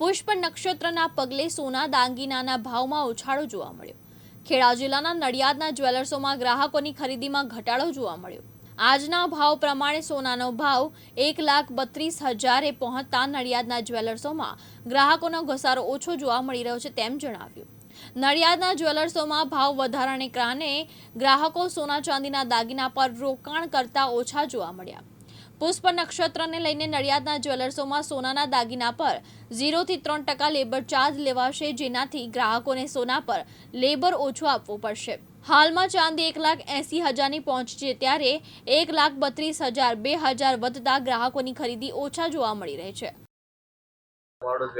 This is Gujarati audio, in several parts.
પુષ્પ નક્ષત્રના પગલે સોના દાંગીનાના ભાવમાં ઉછાળો જોવા મળ્યો. ખેડા જિલ્લાના નડિયાદના જ્વેલર્સોમાં ગ્રાહકોની ખરીદીમાં ઘટાડો જોવા મળ્યો. આજના ભાવ પ્રમાણે સોનાનો ભાવ એક લાખ બત્રીસ હજારે પહોંચતા નડિયાદના જ્વેલર્સોમાં ગ્રાહકોનો ઘસારો ઓછો જોવા મળી રહ્યો છે તેમ જણાવ્યું. નડિયાદના જ્વેલર્સોમાં ભાવ વધારાને કારણે ગ્રાહકો સોના ચાંદીના દાગીના પર રોકાણ કરતા ઓછા જોવા મળ્યા. પુષ્પ નક્ષત્રને લઈને નડિયાદના જ્વેલર્સોમાં સોનાના દાગીના પર ઝીરોથી ત્રણ ટકા લેબર ચાર્જ લેવાશે જેનાથી ગ્રાહકોને સોના પર લેબર ઓછું આપવું પડશે. હાલમાં ચાંદી એક લાખ એંસી હજારની પહોંચશે ત્યારે એક લાખ બત્રીસ હજાર બે હજાર વધતા ગ્રાહકોની ખરીદી ઓછા જોવા મળી રહી છે.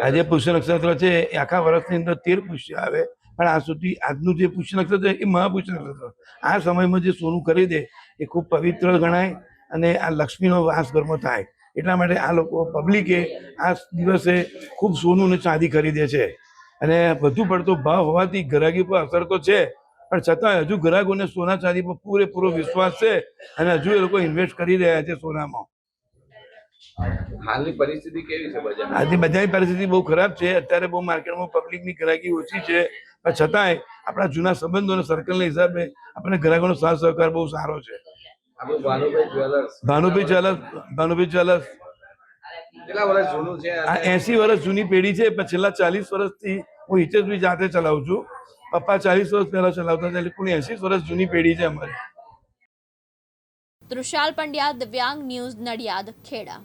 આજે પુષ્ય નક્ષત્ર છે આખા વર્ષની અંદર તેર પુષ્ય આવે, પણ આ સુધી આજનું જે પુષ્ય નક્ષત્ર છે, એ મહાપુષ્ય નક્ષત્ર. આ સમયમાં જે સોનું ખરીદે, એ ખૂબ પવિત્ર ગણાય. અને આ લક્ષ્મીનો વાસ ઘરમાં થાય. એટલા માટે આ લોકો પબ્લિકે આ દિવસે ખૂબ સોનું અને ચાંદી ખરીદે છે. અને વધુ પડતો ભાવ હોવાથી ગ્રાહકી પર અસર તો છે પણ છતાં હજુ ગ્રાહકોને સોના ચાંદી પર પૂરેપૂરો વિશ્વાસ છે અને હજુ એ લોકો ઇન્વેસ્ટ કરી રહ્યા છે સોનામાં. હાલની પરિસ્થિતિ કેવી છે બજાર આજે બજારની પરિસ્થિતિ બહુ ખરાબ છે. અત્યારે બહુ માર્કેટમાં પબ્લિકની ગ્રાહકી ઓછી છે પણ છતાંય આપણા જૂના સંબંધો અને સર્કલના હિસાબે આપણને ગ્રાહકોનો સાથ સહકાર બહુ સારો છે. ભાનુભાઈ જ્વેલર્સ. વર્ષ આ એસી વર્ષ જૂની પેઢી છે પણ છેલ્લા ચાલીસ વર્ષથી હું હિતેશભાઈ જાતે ચલાવું છું. પપ્પા ચાલીસ વર્ષ પહેલા ચલાવતા હતા એટલે કુલ એસી વર્ષ જૂની પેઢી છે અમારી. તૃષાલ પંડ્યા દિવ્યાંગ ન્યૂઝ નડિયાદ ખેડા.